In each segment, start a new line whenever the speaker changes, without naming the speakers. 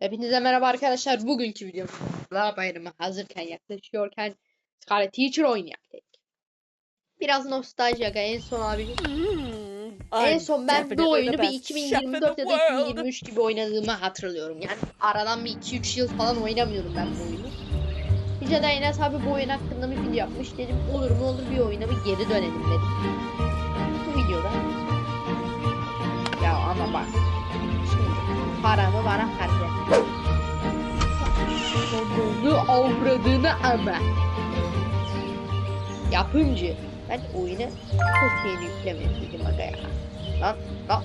Hepinize merhaba arkadaşlar. Bugünkü videomuzda bayramı hazırken yaklaşıyorken Scarlet Teacher oynayak dedik. Biraz nostalji aga. En son abi en son ben bu oyunu bir 2024 ya da 2023 gibi oynadığımı hatırlıyorum. Yani aradan bir 2-3 yıl falan oynamıyorum ben bu oyunu. Nice de Enes abi bu oyun hakkında bir video yapmış. Dedim olur mu olur bir oyuna bir geri dönelim dedim. Bu videoda. Ya ama bak. Şimdi paramı bana harca. Sonunu avradığını ama. Yapımcı. Ben oyunu çok yeni yüklemeliydim aga ya. Lan lan.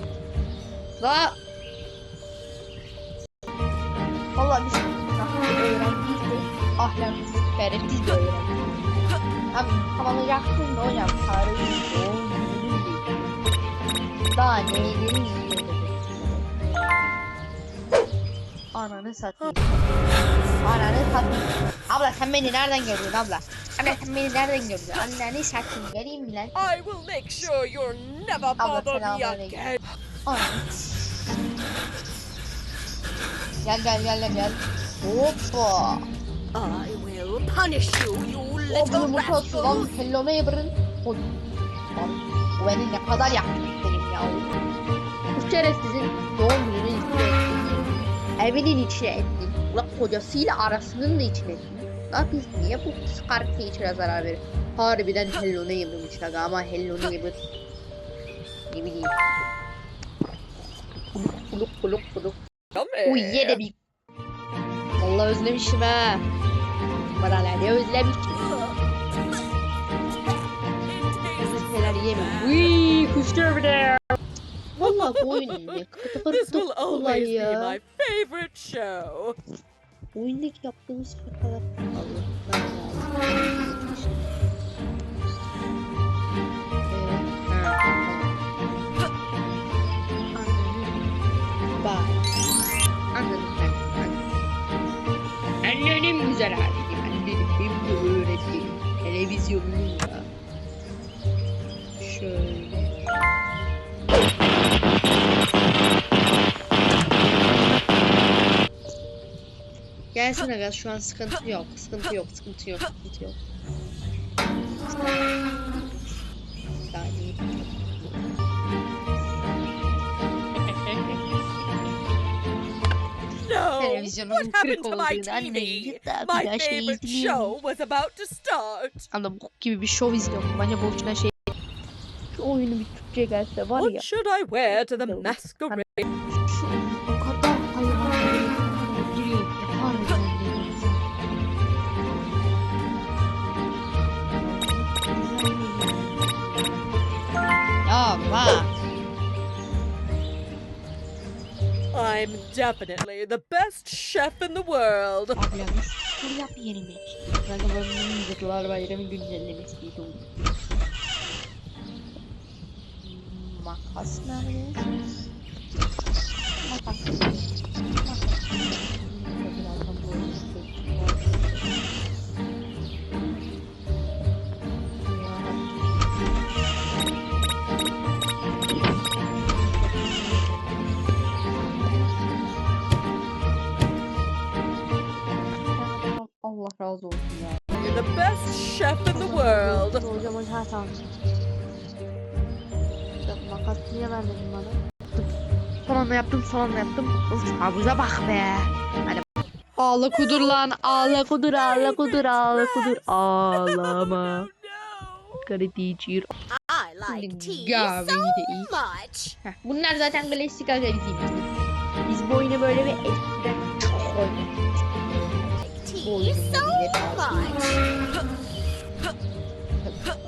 Lan. Valla biz nasıl öğrendiyiz de ahlaksız, şerefsiz bir öğrenci. Abi tamamlayacaktım da hocam doğum değil. Daha neylerin Ananı satayım. Ananı satayım. Abla sen beni nereden gördün abla? Abla sen beni nereden gördün? Ananı satayım. Geleyim mi lan?
I will make sure you're never bother me again.
Ananı. Gel gel gel gel gel. Hoppa.
I will punish you, you little
atıyor lan.
rascal.
Hello neighbor'ın. O Bu beni ne kadar yaptı benim ya. Bu şerefsizin doğum izliyor. Evinin içine ettin. Ulan kocasıyla arasının da içine ettin. Lan biz niye bu Scarlet Teacher'a zarar verir? Harbiden Hello Neighbor'mış aga ama Hello Neighbor ne bileyim. Kuluk kuluk kuluk kuluk. Uy ye de bir. Vallahi özlemişim ha. Bana ne özlemişim. Şeyler yemem. Uy kuşlar bir de. Bu oyun ne kıtı
This will
kırtı
always
kolay
be
ya.
my favorite show.
Oyundaki yaptığımız. Ee, Anladım. Bak. Anladım ben. Anladım. Annenin güzel hali. Annenin benim de öğrettiğim televizyonunun da. Şöyle. Gelsin aga şu an sıkıntı yok. Sıkıntı yok. Sıkıntı yok. Sıkıntı yok. Saniye.
No,
Televizyonun kırık
to my
olduğunu
TV?
anlayınca da
My
bir daha şey
start.
Abla bok gibi bir şov izliyorum. Bence boşuna şey. Şu oyunu bir Türkçe gelse var ya.
What should I wear to the masquerade? I'm definitely the best chef in the world.
Makas? Makas. Niye vermedin bana? Son anda yaptım son anda yaptım. Uf havuza bak be. Hadi. Ağla kudur lan ağla kudur ağla kudur ağla kudur ağlama. Teacher.
I like tea so much.
Bunlar zaten klasik aga bizim. Biz bu oyunu böyle bir eskiden çok oynadık.
Tea so much.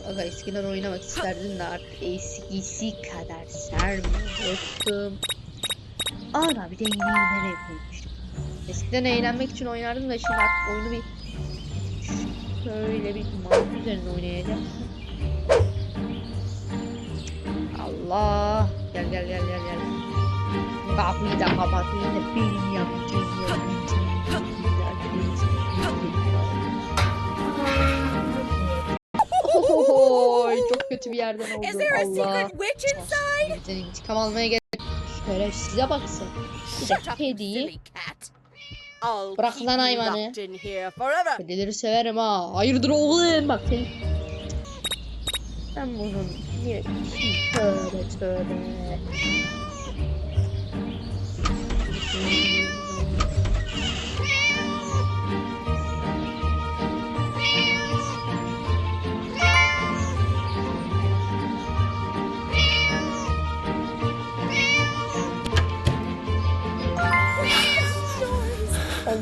Aga eskiden oynamak isterdim de artık eskisi kadar sarmıyordum. Ana bir de yine nereye koymuştum. Eskiden eğlenmek için oynardım da şimdi artık oyunu bir şöyle bir mantık üzerine oynayacağım. Allah gel gel gel gel gel. Kapıyı da kapatayım da benim yapacağım kötü bir yerden oldu.
Is there a
Allah.
secret witch inside?
Senin intikam almaya gerek. Şerefsize baksın. Bir
Shut up, cat. I'll
Bırak
keep
lan
you
hayvanı.
locked in here forever.
Kedileri severim ha. Hayırdır oğlum bak seni. Ben bunun bir tövbe tövbe.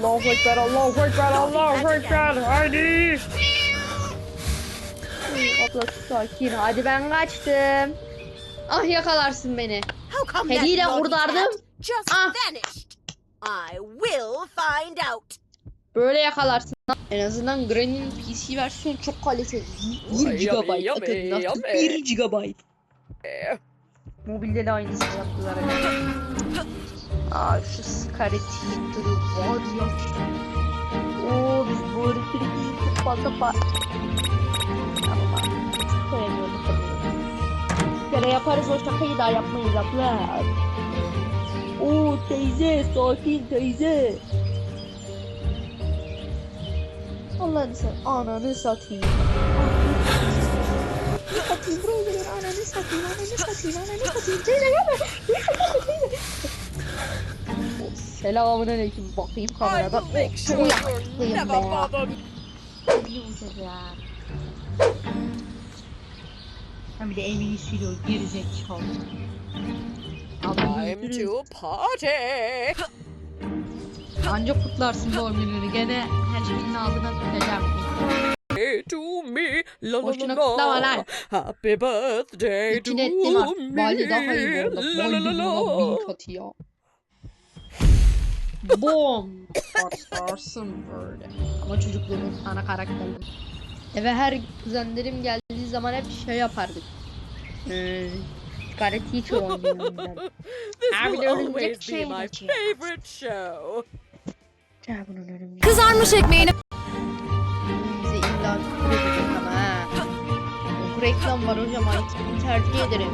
Allahu Ekber, Allahu Ekber, Allahu Ekber. Haydi. Abla sakin. Hadi ben kaçtım. Ah yakalarsın beni.
Naughty
kurtardım. Ah.
I will find out.
Böyle yakalarsın. En azından Granny'nin PC versiyonu çok kaliteli. 1
Oy,
GB. Bakın
yummy,
nasıl
yummy.
1 GB.
Eh,
Mobilde de aynısını yaptılar. Aa şu Scarlet Heater'ı var ya. Oo biz bu elektriği çok fazla par... Ama sevmiyorum tabii. Bir kere yaparız o şakayı daha yapmayız abla. Oo teyze sakin teyze. Allah'ını sen ananı satayım. Satayım buraya gelin ananı satayım ananı satayım ananı satayım teyze gelme. Teyze gelme teyze. Selamun aleyküm bakayım
I
kameradan.
will make
Oh,
sure
çok yakışıklıyım be.
bother me.
Yumuşacık. Hem bir de evini siliyor gerizekalı.
Time to party.
Anca kutlarsın doğum gününü. Gene her şeyin ağzına tutacağım.
Hey to me, la la
Boşuna
la
kutlama
la.
lan.
Happy birthday to
İçine ettim daha iyi bu arada.
La la la.
bin katı ya. Bom! Patlarsın böyle. Ama çocukluğumun ana karakterleri. Eve her kuzenlerim geldiği zaman hep şey yapardık. Ee, Scarlet Teacher.
This
Abi
will
de örümcek
always be
şey
favorite show.
Ya bunun örümceği.
Kızarmış ekmeğini
Bize illa küfür edecek ama ha. Oku reklam var hocam IT'yi tercih ederim.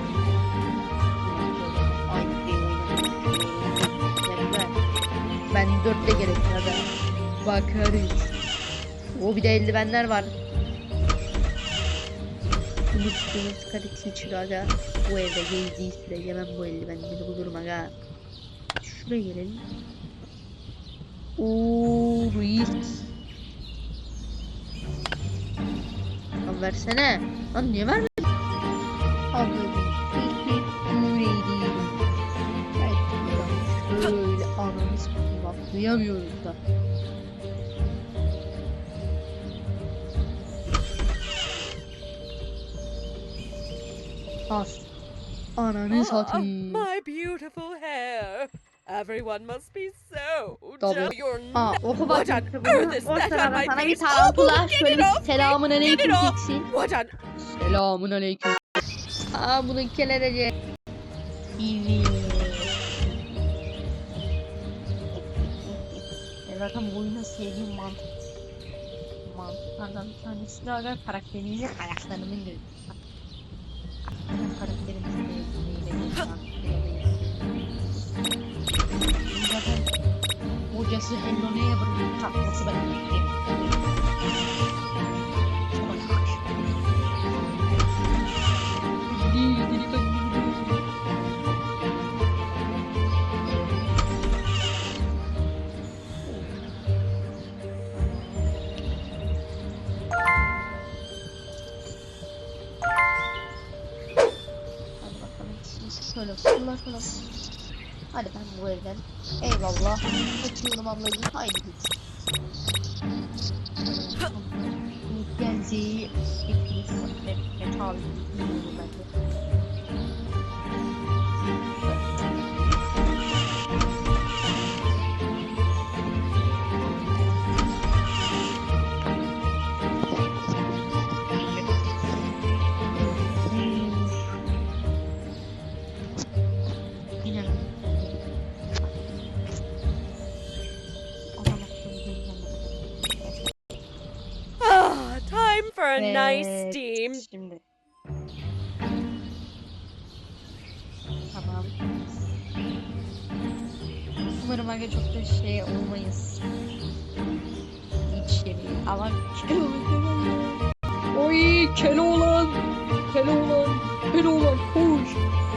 4 de gerekli adam. Bakarız. O bir de eldivenler var. Bunu tuttuğunu sıkarıksın çıraga. Bu evde gezdiği sürece ben bu eldivenleri bulurum aga. Şuraya gelelim. Ooo reis. Lan versene. Lan niye vermedin? Abi duyamıyoruz da. As. Ananı
Ah,
satayım.
my beautiful hair. Everyone must be so jealous. You're
Aa oku
earth is
O sırada sana bir tarantula şöyle selamun aleyküm
on
Selamun aleyküm. Aa bunu keledece. İyi. Zaten bu oyunda sevdiğim mantık. Mantıklardan bir tanesi de aga karakterimizin ayaklarının gözü. Benim karakterimizin gözüyle Zaten hocası Hello'ya bırakıp takması ben Hadi şöyle şöyle şöyle. Hadi ben bu evden. Eyvallah. Kaçıyorum ablacığım. Haydi git. Genzi. Hepiniz ve tabi.
Nice steam.
Şimdi. Tamam. Umarım aga çok da şey olmayız. Hiç şey değil. Ama Keloğlan. Oy Keloğlan. Keloğlan. Keloğlan koş.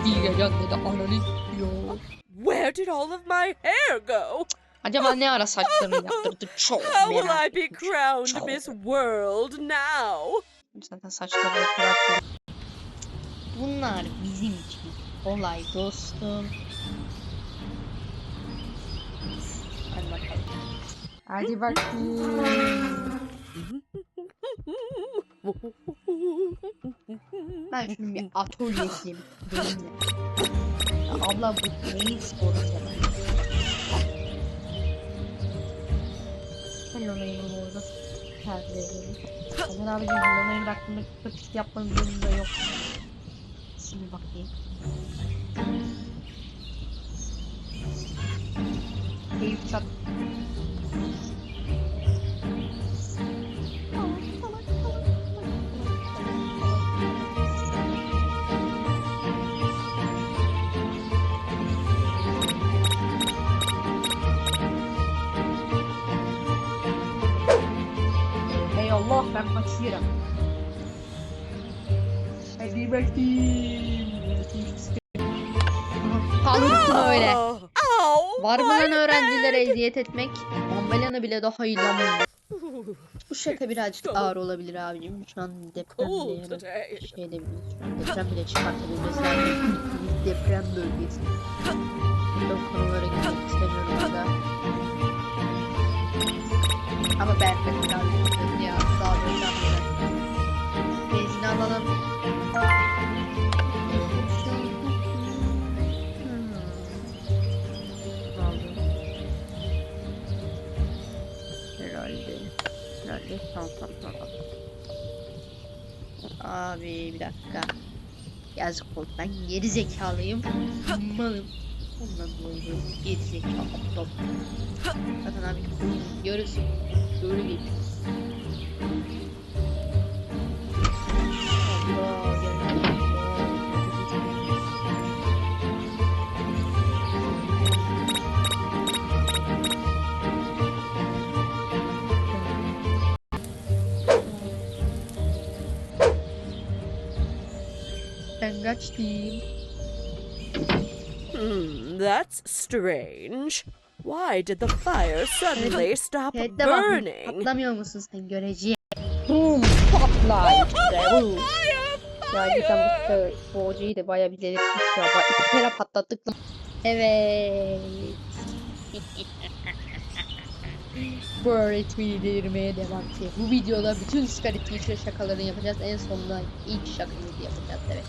Diyeceğim dedi ananı diyor.
Where did all of my hair go?
Acaba ne ara saçlarını yaptırdı? Çok
How will
merak
I be
ettim.
crowned
Çok.
Miss World now?
Zaten saçları yaparak Bunlar bizim için kolay dostum. Hadi bakalım. Hadi bakayım. Ben şunu bir gideyim de. Ya abla bu neyin sporu onu orada tercih ederim. Zaten abicim Hello'yu bıraktığımda pratik yapmanın zorunda yok. Şimdi bakayım. Keyif çat. Ben kaçıyorum. Hadi bakayım. Kalırsın öyle. Var mı lan öğrencilere eziyet etmek? Mambalyana bile daha iyi lan. Bu şaka birazcık ağır olabilir abicim. Şu an deprem
Cool
bile ya da
today.
şey edebiliriz. Şu an deprem bile çıkartabilir. Mesela biz deprem bölgesi. Burada bu konulara girmek istemiyorum burada. Ama ben de Yazık oldu. Ben geri zekalıyım. Malım. Ondan dolayı böyle geri zekalı aptal. Zaten abi oyun yarısı böyle Ben kaçtım.
Hmm, that's strange. Why did the fire suddenly stop burning?
patlamıyor musun sen göreceğim. Boom patla işte bu. Ya cidden bu sefer hocayı da bayağı delirtmiş ya. Bak iki kere patlattık lan. Evet. bu öğretmeni delirmeye devam ki. Bu videoda bütün Scary Teacher şakalarını yapacağız. En sonunda ilk şakamızı yapacağız evet.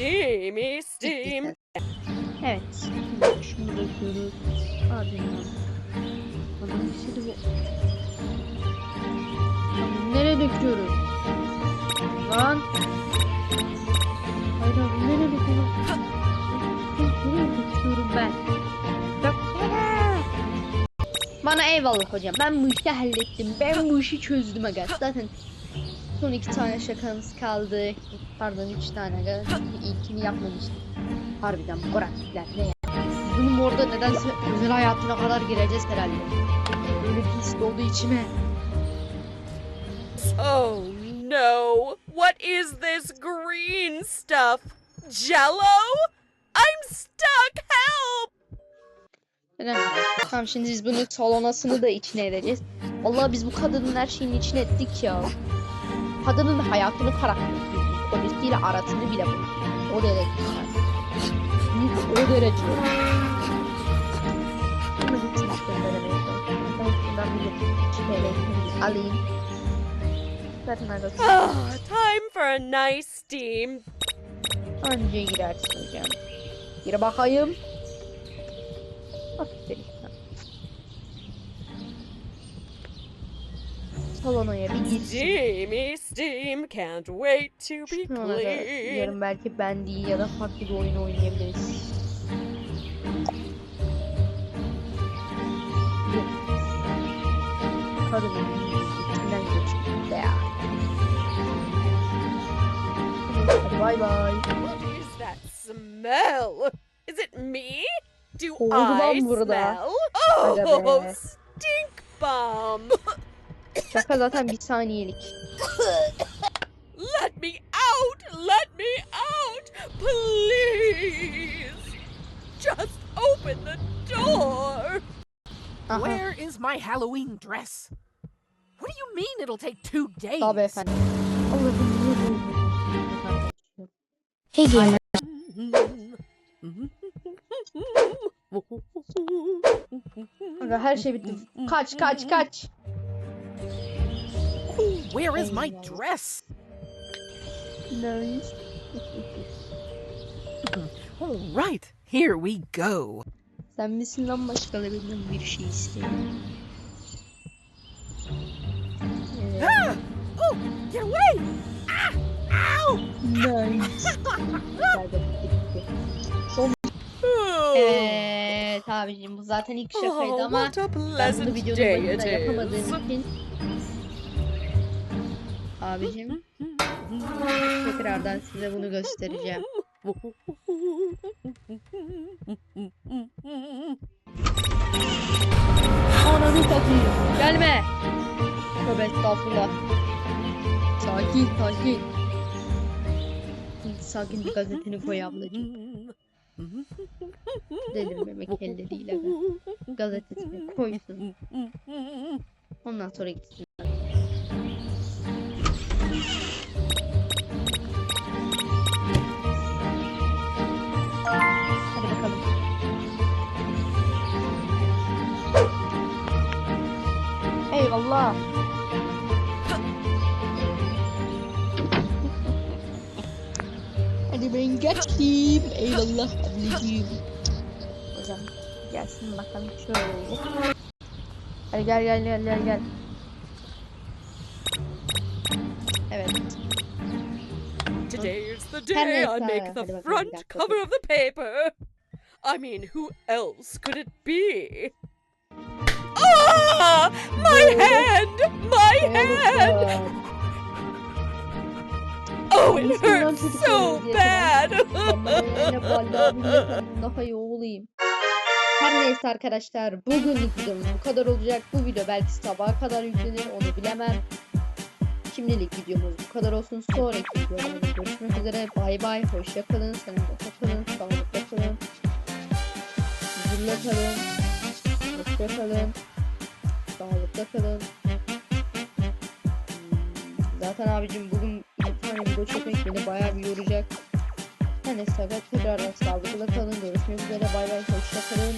Steamy, steam.
Evet. Şunu döküyoruz. Ardından. Adamın içeri bu. Lan Nereye döküyoruz? Lan. Hayır abi nereye döküyorum? Nereye döküyorum ben? Bana eyvallah hocam. Ben bu işi hallettim. Ben bu işi çözdüm aga. Zaten son iki tane şakamız kaldı. Pardon üç tane aga. İlkini yapmamıştık. Harbiden Boratlar ne ya? Benim orada nedense özel hayatına kadar gireceğiz herhalde. Böyle pis doldu içime.
Oh no! What is this green stuff? Jello? I'm stuck! Help!
Tamam şimdi biz bunu salonasını da içine edeceğiz. Allah biz bu kadının her şeyini içine ettik ya. Kadının hayatını karakteri. Polisiyle arasını bile bulduk. O derece. Biz o derece. Ama bütün işleri denemeye çalışıyorum. Ben şuradan bir çikolata alayım. Zaten arası.
Ah, time for a nice steam.
Önce girersin hocam. Gir bakayım. Aferin sana. Salonaya bir girsin.
Steamy, steam. Can't wait to be clean.
yarın belki ben değil ya da farklı bir oyun oynayabiliriz. Kadının içinden geçtik ya. Bay bay.
What is that smell? Is it me? Do
Oldu
I smell? Oh, stink bomb!
Şaka zaten bir saniyelik.
Let me out! Let me out! Please! Just open the door!
Aha.
Where is my Halloween dress? What do you mean it'll take two days?
Tabii efendim. Allah'ım.
Hey gamer.
Her şey bitti. Kaç kaç kaç.
Where is my dress?
Nice.
All right, here we go.
Sen misin lan başkaları benim bir şey isteyin. Evet.
Ah! Oh, get away! Ah! Ow!
Nice. Son. Evet abicim bu zaten ilk şakaydı
Oh,
ama ben bunu videonun başında yapamadığım için abicim tekrardan size bunu göstereceğim. Ananı satayım. Gelme. Tövbe estağfurullah. Sakin sakin. Sakin bir gazeteni koy ablacığım. Delirmemek elleriyle. Gazetesini koysun. Ondan sonra gitsin. Eyvallah. Hadi ben geçtim. Eyvallah ablacığım. Hocam gelsin bakalım şöyle. Hadi gel gel gel gel gel. Evet.
Today's the
Her
day I
neyse,
make
hadi
the
bakalım, bir
front cover of the paper. I mean, who else could it be? Ah! My hand! My hand! Oh, it hurts so bad!
Daha. Her neyse arkadaşlar bugünlük videomuz bu kadar olacak. Bu video belki sabaha kadar yüklenir onu bilemem. Şimdilik videomuz bu kadar olsun. Sonraki videolarda görüşmek üzere. Bay bay. Hoşça kalın. Sağlıkla kalın. Sağlıkla kalın. Huzurla kalın. Hoşça kalın sağlıkla kalın. Zaten abicim bugün bir tane video çekmek beni bayağı bir yoracak. Hani sakat tekrardan sağlıkla kalın. Görüşmek üzere. Bay bay. Hoşça kalın.